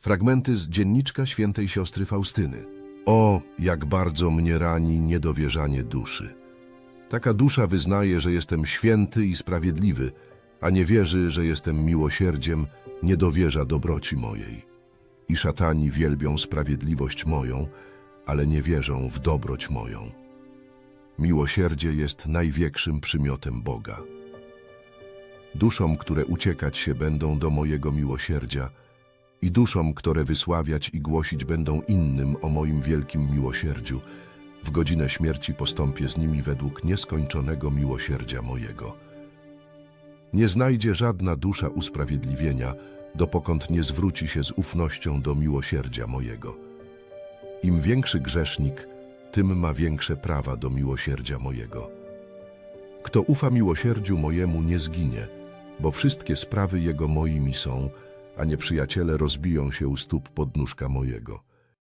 Fragmenty z dzienniczka świętej siostry Faustyny. O, jak bardzo mnie rani niedowierzanie duszy. Taka dusza wyznaje, że jestem święty i sprawiedliwy, a nie wierzy, że jestem miłosierdziem, nie dowierza dobroci mojej. I szatani wielbią sprawiedliwość moją, ale nie wierzą w dobroć moją. Miłosierdzie jest największym przymiotem Boga. Duszom, które uciekać się będą do mojego miłosierdzia i duszom, które wysławiać i głosić będą innym o moim wielkim miłosierdziu, w godzinę śmierci postąpię z nimi według nieskończonego miłosierdzia mojego. Nie znajdzie żadna dusza usprawiedliwienia, dopokąd nie zwróci się z ufnością do miłosierdzia mojego. Im większy grzesznik, tym ma większe prawa do miłosierdzia mojego. Kto ufa miłosierdziu mojemu, nie zginie, bo wszystkie sprawy jego moimi są, a nieprzyjaciele rozbiją się u stóp podnóżka mojego.